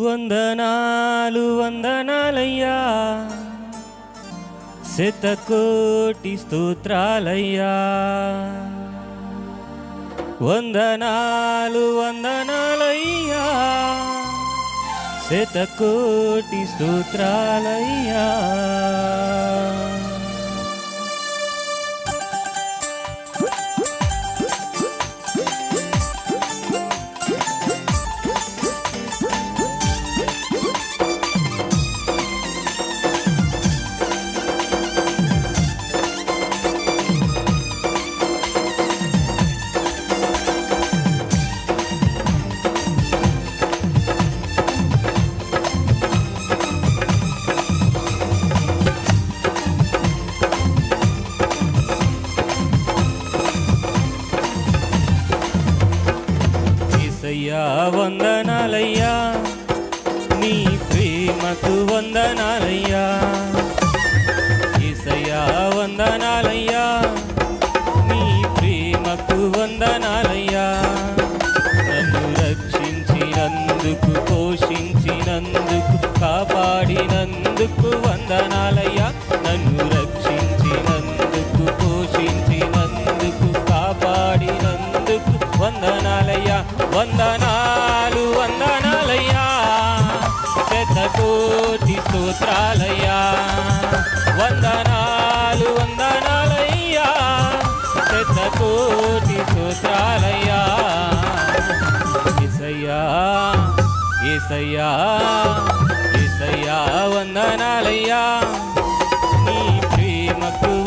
వందనాలు వందనాలయ్యా. శతకోటి స్తోత్రాలయ్యా. వందనాలు వందనాలయ్యా. శతకోటి స్తోత్రాలయ్యా. కాపాడినందుకు వందనాలయ్యా. నన్ను రక్షించినందుకు పోషించినందుకు కాపాడినందుకు వందనాలయ్యా. వందనాలు వందనాలయ్యా. శతకోటి స్తోత్రాలయ్యా. వందనాలు వందనాలయ్యా. శతకోటి స్తోత్రాలయ్యా. ఏసయ్యా ఏసయ్యా ఏసయ్యా. వందనాలయ్యా. నీ ప్రేమకు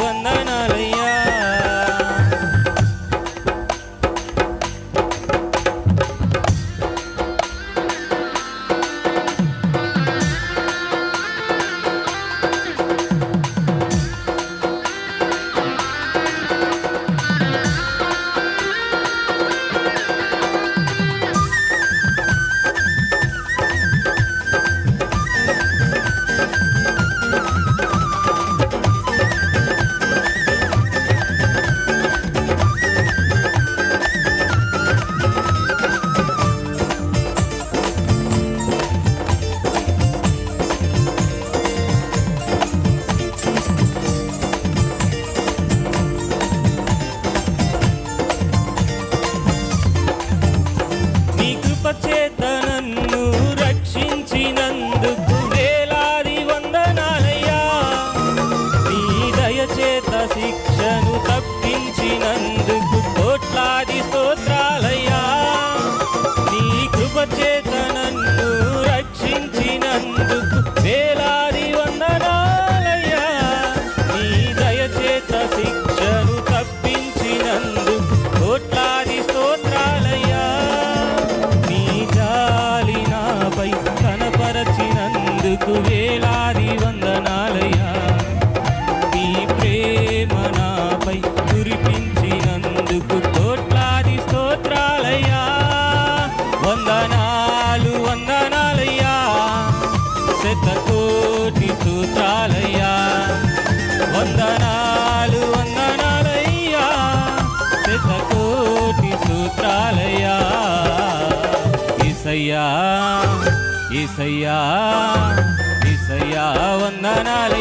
ఈసయ్యా ఈసయ్యా వందనాలయ్యా నీ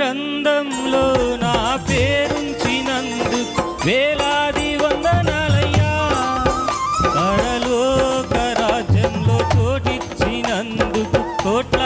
గ్రంథంలో నా పేరుంచినందుకు వేలాది వందనాలయ్యా. పరలోక రాజ్యంలో చోటిచ్చినందుకు కోట్లాది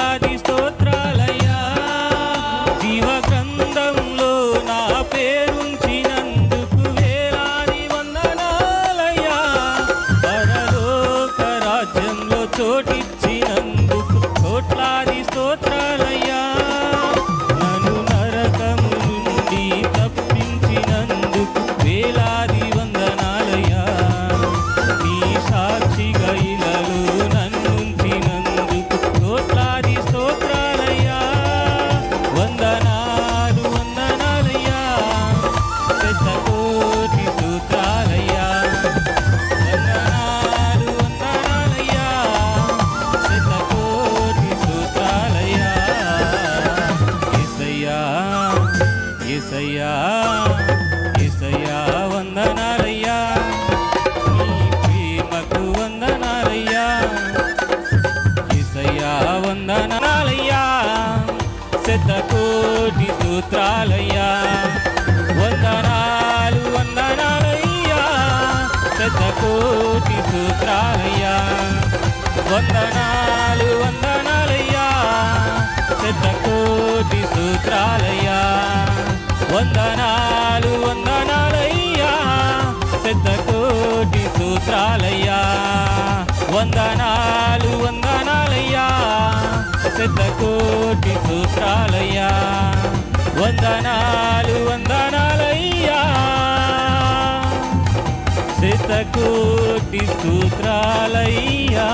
కోటి సూత్రాలయ్యా. వందనాలు వందనాలయ్యా. పెద్ద కోటి సూత్రాలయ్యా. వందనాలు వందనాలయ్యా. పెద్ద కోటి సూత్రాలయ్యా. వందనా కోటి సూత్రాలయ్యా